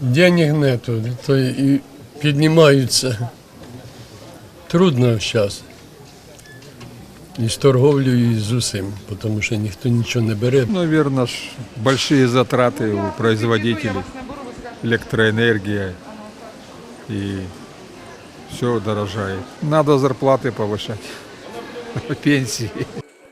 Денег нету, то і піднімаються. Трудно зараз. І з торговлею, і з усім, тому що ніхто нічого не бере. Наверное, ж большие затраты у производителей, электроэнергия и все дорожает. Надо зарплаты повышать, пенсии.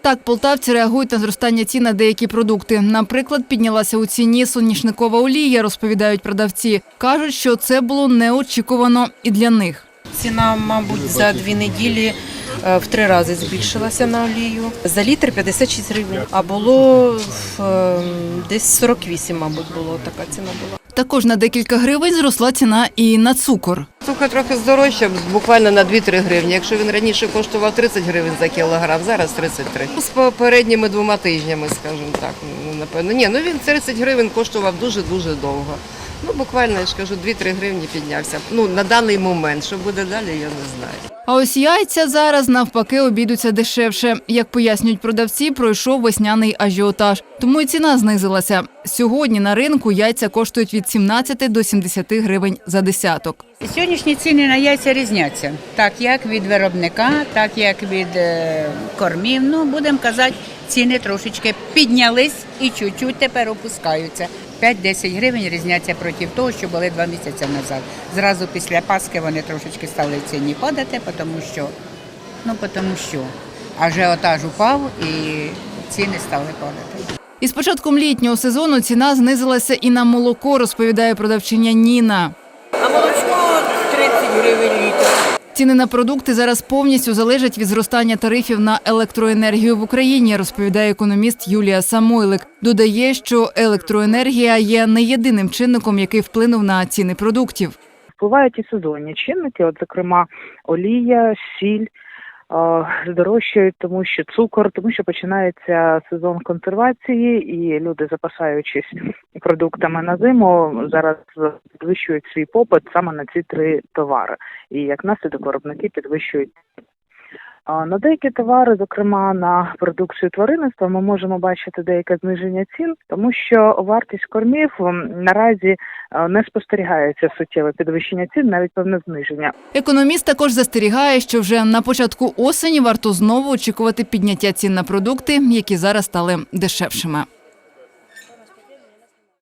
Так, полтавці реагують на зростання цін на деякі продукти. Наприклад, піднялася у ціні соняшникова олія, розповідають продавці. Кажуть, що це було неочікувано і для них. Ціна, мабуть, за дві неділі е, в три рази збільшилася на олію. За літр 56 гривень, а було в, е, десь 48, мабуть, було така ціна була. Також на декілька гривень зросла ціна і на цукор. Цукор трохи здорожчав, буквально на 2-3 гривні. Якщо він раніше коштував 30 гривень за кілограм, зараз 33. З попередніми двома тижнями, скажімо так, ну, напевно. Ні, ну він 30 гривень коштував дуже-дуже довго. Ну, буквально, я ж кажу, 2-3 гривні піднявся. Ну, на даний момент. Що буде далі, я не знаю. А ось яйця зараз навпаки обійдуться дешевше. Як пояснюють продавці, пройшов весняний ажіотаж, тому і ціна знизилася. Сьогодні на ринку яйця коштують від 17 до 70 гривень за десяток. Сьогоднішні ціни на яйця різняться. Так як від виробника, так як від е, кормів. Ну, будемо казати, ціни трошечки піднялись і чуть-чуть тепер опускаються. 5-10 гривень різняться проти того, що були два місяці назад. Зразу після Пасхи вони трошечки стали ціні падати, тому що, ну, тому що ажіотаж упав і ціни стали падати. Із початком літнього сезону ціна знизилася і на молоко, розповідає продавчиня Ніна. А молочко 30 гривень літр. Ціни на продукти зараз повністю залежать від зростання тарифів на електроенергію в Україні, розповідає економіст Юлія Самойлик. Додає, що електроенергія є не єдиним чинником, який вплинув на ціни продуктів. впливають і сезонні чинники, от зокрема олія, сіль. Е, Здорожчають, тому що цукор, тому що починається сезон консервації, і люди, запасаючись продуктами на зиму, зараз підвищують свій попит саме на ці три товари. І як наслідок виробники підвищують. На деякі товари, зокрема на продукцію тваринництва, ми можемо бачити деяке зниження цін, тому що вартість кормів наразі е, не спостерігається суттєве підвищення цін, навіть певне зниження. Економіст також застерігає, що вже на початку осені варто знову очікувати підняття цін на продукти, які зараз стали дешевшими.